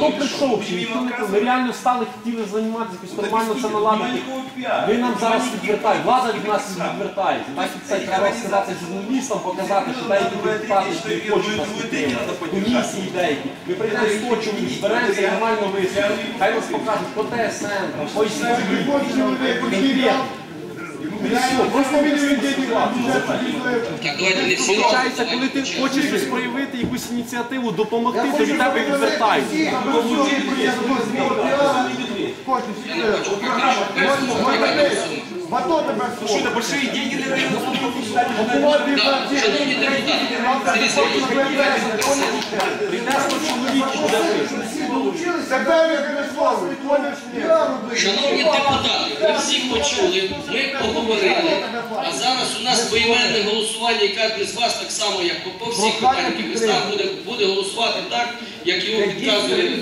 хто прийшов? Чи ніхто не? Ми реально стали, хотіли займатися, якось нормально це наладити. Ви нам зараз відвертаєте, влада від нас відвертає. Значить, це треба сказати журналістам, показати, що деякі депутати що не хочуть нас підтримати. Комісії деякі. Ми прийдемо з точом, зберемося і нормально висвітлимо. Хай нас покажуть по ТСН, по СІЗІ, конкретно. Получається, коли ти хочеш проявити, якусь ініціативу, допомогти, то від тебе Батон тебе Что-то большие деньги для района. Так, шановні депутати, Прийде 100 чоловік і буде вийшло. Тебе не слово, поняш ні. шановні депутати, ви всі почули, ми поговорили, а зараз у нас поіменне голосування, і кожен з вас так само, як по- всіх питаннях, які ви ставите, буде, буде голосувати так, як його підказує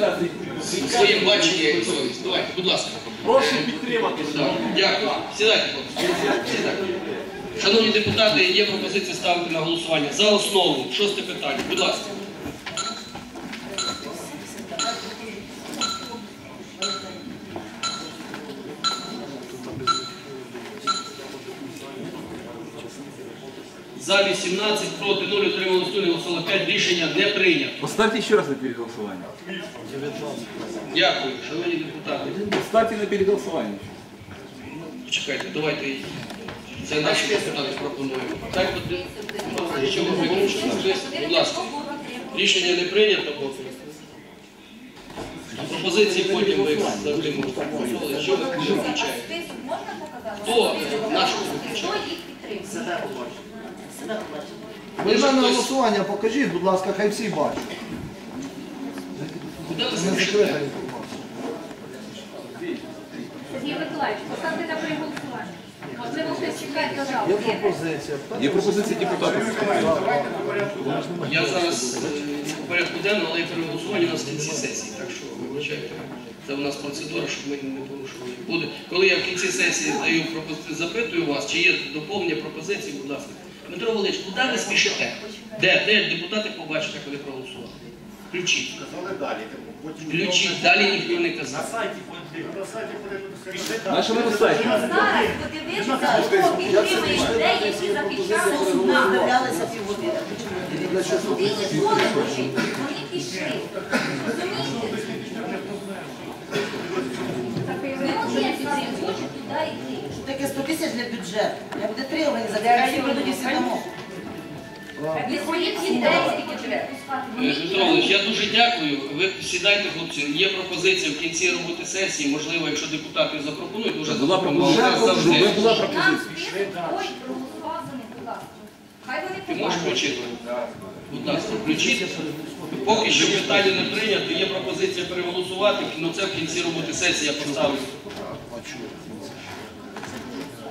своїм бачення і совість. Давайте, будь ласка. Прошу підтримати. Так, Дякую. Сідайте, хлопці. Сідайте. Шановні депутати, є пропозиція ставити на голосування. За основу. Шосте питання. Будь ласка. За 18, проти 0, утрималось 0, голосувало 5. Рішення не прийнято. Поставьте еще раз на переголосование. Дякую, шановні депутати. Ставьте на переголосование. Чекайте, давайте. Це наші депутати пропонують. Так, от, що ви виключили? Будь ласка. Рішення не прийнято, бо пропозиції потім ви завжди можете проголосувати. Що ви включаєте? Список можна показати? Хто їх підтримує? Ви ж на голосування покажіть, будь ласка, хай всі бачать. Не закрита інформація. Сергій Миколаївич, поставте на переголосування. Можливо, хтось чекає Є дожав. пропозиція. Є пропозиція депутатів. Я зараз е, в порядку денного, але переголосування у нас в кінці сесії, так що вибачайте. Це у нас процедура, щоб ми не порушували. Буде, коли я в кінці сесії даю пропозицію, запитую вас, чи є доповнення пропозиції, будь ласка. Дмитро Валерійович, куди ви спішите? Де? Де депутати побачите, коли проголосували? Включіть. Включіть, далі ніхто не казав. Наше на сайті. Зараз подивитися, хто підтримує людей, які захищали нас. Туди ніхто не. Вони пішли. Розумієте? Ви молодці, хочуть туди йти. Таке 100 тисяч для бюджету. Я буде три організації, всі прийдуть і всі дамо. Своїх дітей скільки Олегович, я дуже дякую. Ви сідайте, хлопці. Є пропозиція в кінці роботи сесії. Можливо, якщо депутати запропонують, вже Була пропозиція. завжди. Була Нам пропозиція. список, ой, проголосував за них, будь ласка. Хай вони Ти можеш включити? Будь ласка, включіть. Поки що питання не прийнято, є пропозиція переголосувати, але це в кінці роботи сесії я поставлю.